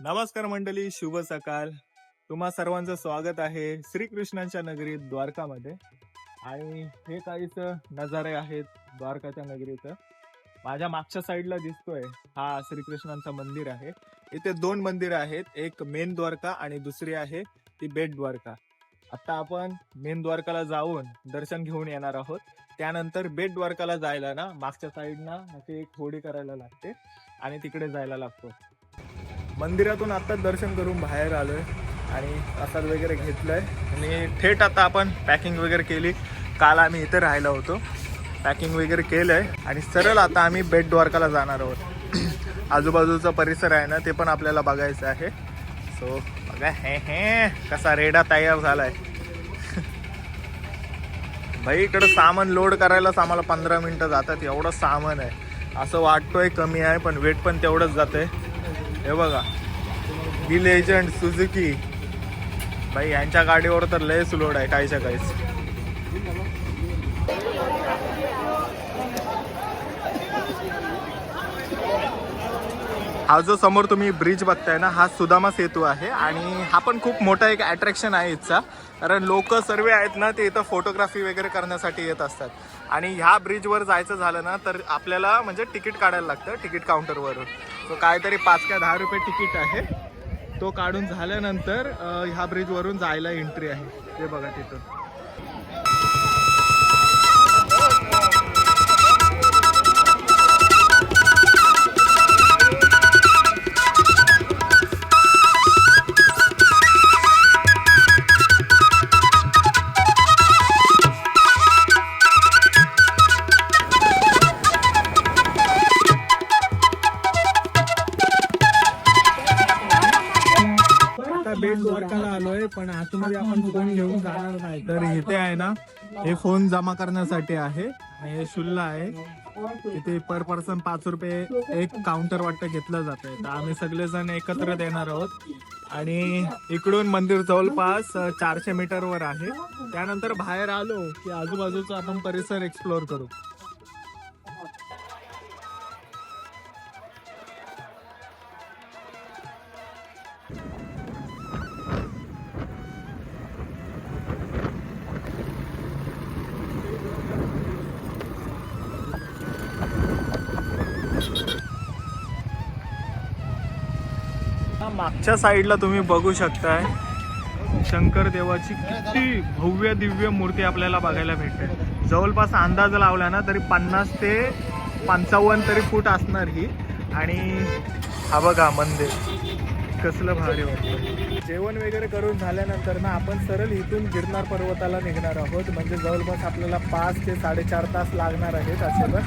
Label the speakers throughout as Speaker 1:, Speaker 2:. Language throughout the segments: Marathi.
Speaker 1: नमस्कार मंडळी शुभ सकाळ. तुम्हा सर्वांचं स्वागत आहे श्रीकृष्णांच्या नगरीत द्वारकामध्ये. आणि हे काहीच नजारे आहेत द्वारकाच्या नगरीचं. माझ्या मागच्या साईडला दिसतोय हा श्रीकृष्णांचं मंदिर आहे. इथे दोन मंदिर आहेत. एक मेन द्वारका आणि दुसरी आहे ती बेट द्वारका. आता आपण मेन द्वारकाला जाऊन दर्शन घेऊन येणार आहोत. त्यानंतर बेट द्वारकाला जायला ना मागच्या साईडना अशी एक होडी करायला लागते आणि तिकडे जायला लागतो. मंदिरातून आत्ताच दर्शन करून बाहेर आलोय आणि प्रसाद वगैरे घेतलाय. आणि थेट आता आपण पॅकिंग वगैरे केली. काल आम्ही इथे राहिलो होतो. पॅकिंग वगैरे केलंय. आणि सरळ आता आम्ही बेट द्वारकाला जाणार आहोत. आजूबाजूचा परिसर आहे ना ते पण आपल्याला बघायचं आहे. सो बघा हे हे कसा रेडा तयार झालाय. भाई इकडं सामान लोड करायलाच आम्हाला पंधरा मिनिटं जातात. एवढं सामान आहे. असं वाटतोय कमी आहे पण वेट पण तेवढंच जातंय. हे बघा. ही लेजंड सुझुकी भाई यांच्या गाडीवर तर लय स्लोड आहे काहीच्या काहीच. हा जो समोर तुम्ही ब्रिज बघताय ना हा सुदामा सेतू आहे आणि हा पण खूप मोठा एक अट्रॅक्शन आहे इथचा. कारण लोक सर्व आहेत ना ते इथं फोटोग्राफी वगैरे करण्यासाठी येत असतात. आणि ह्या ब्रिजवर जायचं झालं ना तर आपल्याला म्हणजे तिकीट काढायला लागतं तिकीट काउंटरवरून तो काहीतरी पाच का दहा रुपये तिकीट आहे. तो काढून झाल्यानंतर ह्या ब्रिजवरून जायला एंट्री आहे. ते बघा तिथून. पण आतमध्ये आपण फोन घेऊन जाणार नाही. तर इथे आहे ना हे फोन जमा करण्यासाठी आहे. आणि हे शुल्क आहे. इथे पर पर्सन पाच रुपये एक काउंटर वाटतं घेतलं जात आहे तर आम्ही सगळेजण एकत्र देणार आहोत. आणि इकडून मंदिर जवळपास चारशे मीटरवर आहे. त्यानंतर बाहेर आलो की आजूबाजूचा आपण परिसर एक्सप्लोअर करू. मागच्या साईडला तुम्ही बघू शकताय शंकर देवाची किती भव्य दिव्य मूर्ती आपल्याला बघायला भेटते. जवळपास अंदाज लावला ना तरी पन्नास ते पंचावन्न तरी फूट असणार ही. आणि हा बघा मंदिर कसलं भारी वाटतं जेवण वगैरे करून झाल्यानंतर ना आपण सरळ इथून गिरनार पर्वताला निघणार आहोत. म्हणजे जवळपास आपल्याला पाच ते साडेचार तास लागणार आहेत असे. पण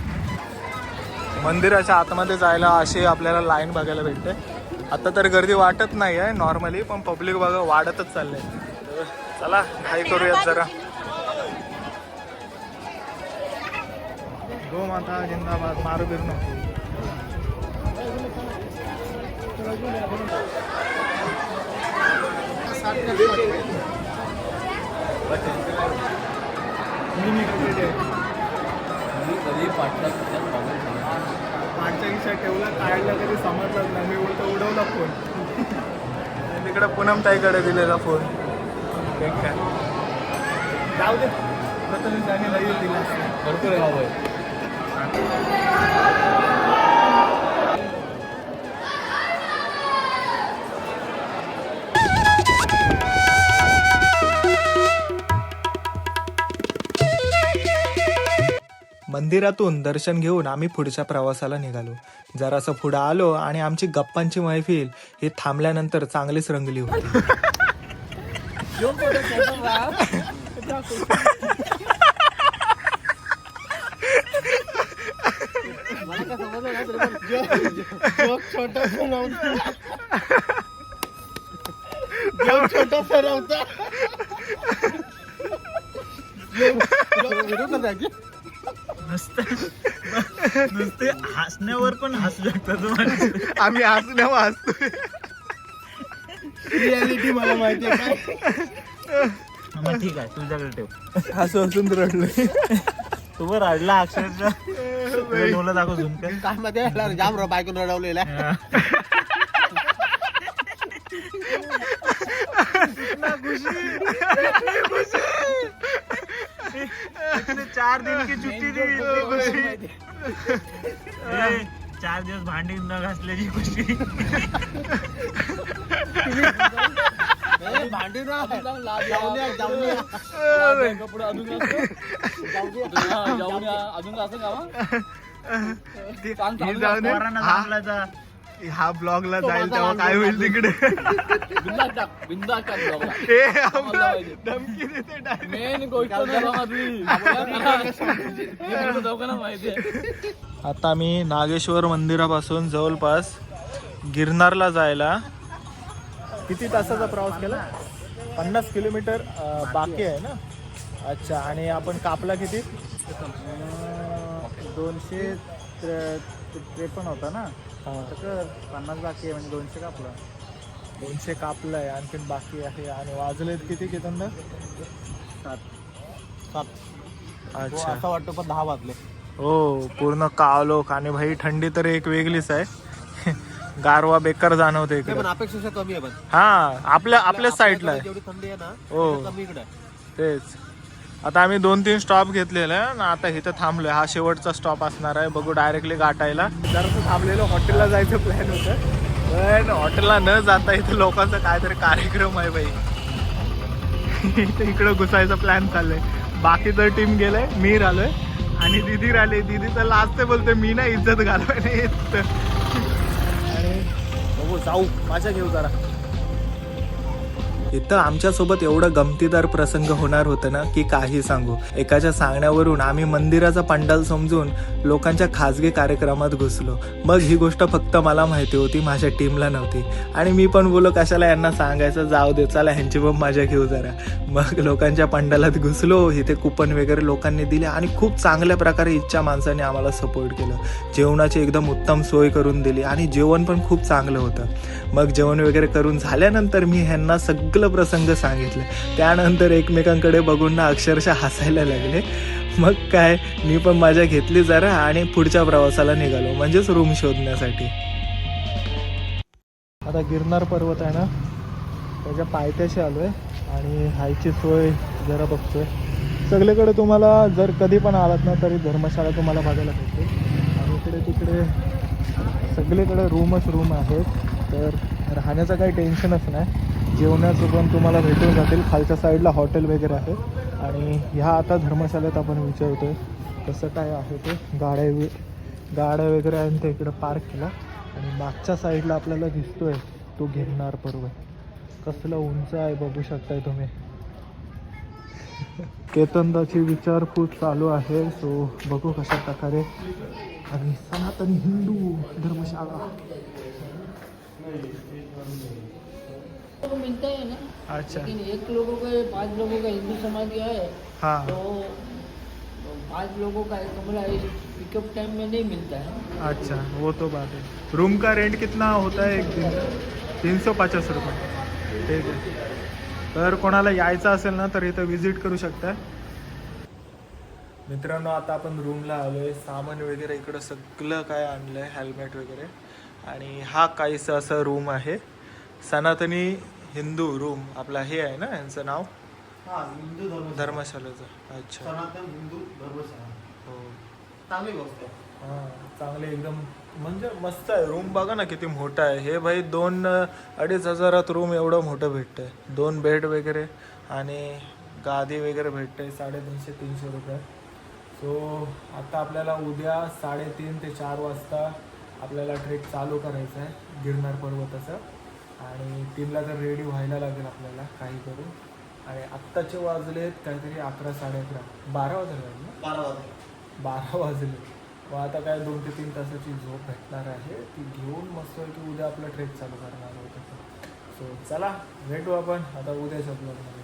Speaker 1: मंदिराच्या आतमध्ये जायला अशी आपल्याला लाईन बघायला भेटते. आता तर गर्दी वाटत नाही आहे नॉर्मली पण पब्लिक बघा वाढतच चाललंय. चला घाई करूयात जरा. गो माता जिंदाबाद मारू बिरू नको. मी क्रिकेट मागच्या खिशात ठेवला काढला तरी समजलाच नाही. मी उलट उडवला फोन. तिकडे पूनम ताईकडे दिलेला फोन. काय जाऊ दे. प्रथम त्याने लई दिला भरपूर मंदिरातून दर्शन घेऊन आम्ही पुढच्या प्रवासाला निघालो. जरासं पुढं आलो आणि आमची गप्पांची मैफिल ही थांबल्यानंतर चांगलीच रंगली होती.
Speaker 2: नुसतं नुसते हसण्यावर पण हसू शकतात
Speaker 1: आम्ही हसण्यावर हसतो
Speaker 2: रियालिटी मला माहिती आहे ठीक आहे तुझ्याकडे ठेव.
Speaker 1: हसू हसून रडलो
Speaker 2: तू बरं रडला अक्षरशः दाखव झुम
Speaker 3: काय मध्ये जाम रो बायकून रडवलेला खुशी. खुशी.
Speaker 1: इतने चार दिन की छुट्टी दी
Speaker 2: ए, चार दिवस भांडी न घासल्याची खुशी।
Speaker 3: भांडी ना जाऊन जाऊन या कपडे अजून जाऊन या अजून असं का सांग
Speaker 1: हे जाऊ दे.
Speaker 2: पोरांना
Speaker 1: हा-
Speaker 2: थांबलायचा
Speaker 1: ह्या ब्लॉगला जाईल तेव्हा काय होईल तिकडे
Speaker 3: बिंदास टाक बिंदास टाक ब्लॉगला.
Speaker 1: हे
Speaker 3: आम्हाला माहिती.
Speaker 1: धमकी देते direct.
Speaker 3: मेन गोष्ट नाही बाबा तुझी. हे तुला दोघांना माहिती आहे.
Speaker 1: आता मी नागेश्वर मंदिरापासून जवळपास गिरनारला जायला किती तासाचा प्रवास केला पन्नास किलोमीटर अं, बाकी आहे ना अच्छा आणि आपण कापला किती
Speaker 2: दोनशे त्रेपन्न होता ना
Speaker 1: हा,
Speaker 2: तर पन्नास बाकी आहे म्हणजे दोनशे कापला.
Speaker 1: दोनशे कापलाय आणखीन बाकी आहे. आणि वाजलेत किती कितंदा
Speaker 2: सात.
Speaker 3: सात.
Speaker 1: अच्छा.
Speaker 3: असं वाटतं पण दहा वाजले.
Speaker 1: हो पूर्ण कावलोक आणि भाई थंडी तर एक वेगळीच आहे. गारवा बेकार जाणवते
Speaker 3: ते
Speaker 1: इकडे.
Speaker 3: पण अपेक्षा कमी आहे पण.
Speaker 1: हा आपल्या आपल्याच साईडला आहे.
Speaker 3: थंडी आहे ना
Speaker 1: हो.
Speaker 3: तेवढी कमी इकडे आहे.
Speaker 1: तेच. आता आम्ही दोन तीन स्टॉप घेतलेले आहे. आता इथं थांबलोय. हा शेवटचा स्टॉप असणार आहे. बघू डायरेक्टली गाठायला. जरासं थांबलेलं हॉटेलला जायचं प्लॅन होतं. पण हॉटेलला न जाता इथं लोकांचा काहीतरी कार्यक्रम आहे बाई. इथं इकडं घुसायचा प्लॅन चाललंय. तर टीम गेलंय. मी राहिलोय. आणि दिदी राहिले. दिदी तर लाजते बोलते मी ना इज्जत घालवाय नाही येत बघू जाऊ. माझ्या घेऊ जरा. इथं आमच्यासोबत एवढं गमतीदार प्रसंग होणार होतं ना की काही सांगू. एकाच्या सांगण्यावरून आम्ही मंदिराचा पंडाल समजून लोकांच्या खाजगी कार्यक्रमात घुसलो. मग ही गोष्ट फक्त मला माहिती होती माझ्या टीमला नव्हती. आणि मी पण बोलो कशाला यांना सांगायचं? जाऊ दे चला ह्यांची पण मजा घेऊ जरा. मग लोकांच्या पंडालात घुसलो इथे कुपन वगैरे लोकांनी दिले आणि खूप चांगल्या प्रकारे इच्छा माणसाने आम्हाला सपोर्ट केलं. जेवणाची एकदम उत्तम सोय करून दिली आणि जेवण पण खूप चांगलं होतं. मग जेवण वगैरे करून झाल्यानंतर मी ह्यांना सगळं प्रसंग सांगितलं. त्यानंतर एकमेकांकडे बघून ना अक्षरशः हसायला लागले. मग काय मी पण मजा घेतली जरा आणि पुढच्या प्रवासाला निघालो म्हणजेच रूम शोधण्यासाठी. आता गिरनार पर्वत आहे ना त्याच्या पायथ्याशी आलोय आणि हायची सोय जरा बघतोय. सगळीकडे तुम्हाला जर कधी पण आलात ना तरी धर्मशाळा तुम्हाला बघायला भेटते. आणि इकडे तिकडे सगळीकडे रूमच रूम आहेत. तर राहण्याचं काही टेन्शनच नाही. जेवणाचं पण तुम्हाला भेटून जातील. खालच्या साईडला हॉटेल वगैरे आहे. आणि ह्या आता धर्मशाळेत आपण विचारतोय कसं काय आहे ते? गाड्या वे- गाड्या वगैरे आहे ते इकडं पार्क केला. आणि मागच्या साईडला आपल्याला दिसतोय तो गिरनार पर्वत. कसलं उंच आहे बघू शकताय तुम्ही. केतनदाची विचारपूस चालू आहे. सो बघू कशा प्रकारे. आणि सनातनी हिंदू धर्मशाळा.
Speaker 4: मिलता है ना।
Speaker 1: अच्छा।
Speaker 4: लेकिन एक लोगों का पांच लोगों का हिंदू समाज का है
Speaker 1: हाँ।
Speaker 4: तो पांच लोगों का एक कमरा पिकअप टाइम में नहीं मिलता है।
Speaker 1: अच्छा वो तो बात है। रूम का रेंट कितना होता है एक दिन? तीन सौ पचास रुपये। ठीक आहे तर कोणाला यायचं असेल ना तर इथं विजिट करू शकता. मित्रांनो आता आपण रूमला आलोय. सामान वगैरे इकडं सगळं काय आणलंय हेल्मेट वगैरे. आणि हा काहीसा असं रूम आहे. सनातनी हिंदू रूम आपला हे आहे ना यांचं नाव?
Speaker 3: हिंदू धर्म
Speaker 1: धर्मशालेचं अच्छा.
Speaker 3: सनातन हिंदू धर्मशाळा.
Speaker 1: हो.
Speaker 3: चांगली गोष्ट आहे.
Speaker 1: हा चांगले एकदम म्हणजे मस्त आहे. रूम बघा ना किती मोठा आहे. हे भाई दोन अं, अडीच हजारात रूम एवढं मोठं भेटतंय. दोन बेड वगैरे आणि गादी वगैरे भेटते साडेतीनशे तीनशे रुपये. सो आता आपल्याला उद्या साडेतीन ते चार वाजता आपल्याला ट्रेक चालू करायचं आहे. गिरनार पर्वताचं. आणि तीनला तर रेडी व्हायला लागेल आपल्याला काही करून. आणि आत्ताचे वाजलेत काहीतरी अकरा साडे अकरा बारा वाजले ना?
Speaker 3: बारा वाजले.
Speaker 1: बारा वाजले. मग आता काय दोन ते तीन तासाची झोप भेटणार आहे. ती घेऊन मस्त की उद्या आपला ट्रेक चालू करणार आहोत सो चला भेटू आपण. आता उद्याच्या ब्लॉगमध्ये